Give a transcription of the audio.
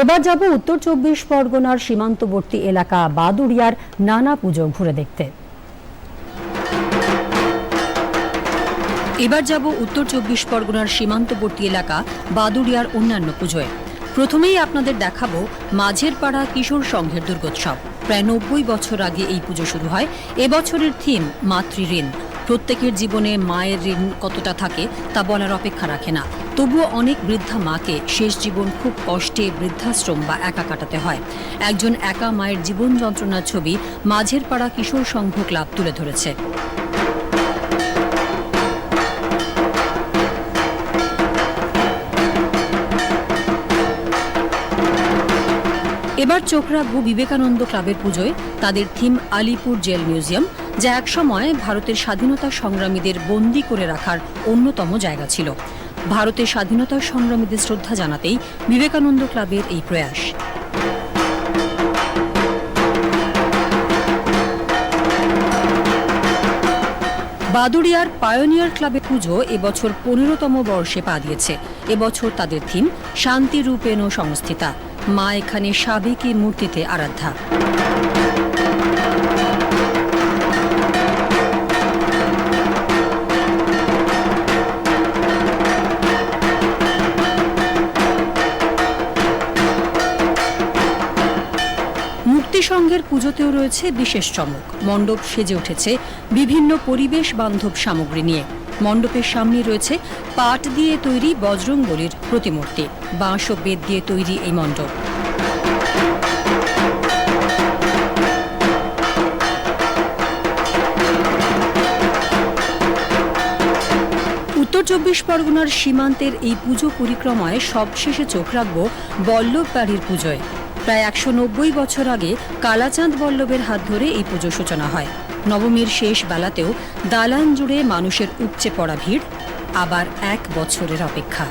এবার যাব উত্তর চব্বিশ পরগনার সীমান্তবর্তী এলাকা বাদুড়িয়ার নানা পুজো ঘুরে দেখতে। এবার যাব উত্তর চব্বিশ পরগনার সীমান্তবর্তী এলাকা বাদুড়িয়ার অন্যান্য পুজোয়। প্রথমেই আপনাদের দেখাবো মাঝের পাড়া কিশোর সংঘের দুর্গোৎসব। প্রায় নব্বই বছর আগে এই পুজো শুরু হয়। এবছরের থিম মাতৃঋণ। প্রত্যেকের জীবনে মায়ের ঋণ কতটা থাকে তা বলার অপেক্ষা রাখে না। তবুও অনেক বৃদ্ধা মাকে শেষ জীবন খুব কষ্টে বৃদ্ধাশ্রম বা একা কাটাতে হয়। একজন একা মায়ের জীবন যন্ত্রণার ছবি মাঝের পাড়া কিশোর সংঘ ক্লাব তুলে ধরেছে। এবার চোখ রাখব বিবেকানন্দ ক্লাবের পুজোয় তাদের থিম আলিপুর জেল মিউজিয়াম, যা একসময় ভারতের স্বাধীনতা সংগ্রামীদের বন্দি করে রাখার অন্যতম জায়গা ছিল। ভারতের স্বাধীনতা সংগ্রামীদের শ্রদ্ধা জানাতেই বিবেকানন্দ ক্লাবের এই প্রয়াস। বাদুড়িয়ার পায়োনিয়ার ক্লাবে পুজো এবছর পনেরোতম বর্ষে পা দিয়েছে। এবছর তাদের থিম শান্তি রূপেণ সংস্থিতা। মা এখানে সাবেকি মূর্তিতে আরাধ্যা। মুক্তি সংঘের পুজোতেও রয়েছে বিশেষ চমক। মণ্ডপ সেজে উঠেছে বিভিন্ন পরিবেশ বান্ধব সামগ্রী নিয়ে। মণ্ডপের সামনে রয়েছে পাট দিয়ে তৈরি বজরংবলির প্রতিমূর্তি, বাঁশ ও বেত দিয়ে তৈরি এই মণ্ডপ। উত্তর চব্বিশ পরগনার সীমান্তের এই পুজো পরিক্রমায় সবশেষে চোখ রাখব বল্লভ বাড়ির পুজোয়। প্রায় একশো নব্বই বছর আগে কালাচাঁদ বল্লভের হাত ধরে এই পুজো সূচনা হয়। নবমীর শেষ বেলাতেও দালান জুড়ে মানুষের উপচে পড়া ভিড়, আবার এক বছরের অপেক্ষা।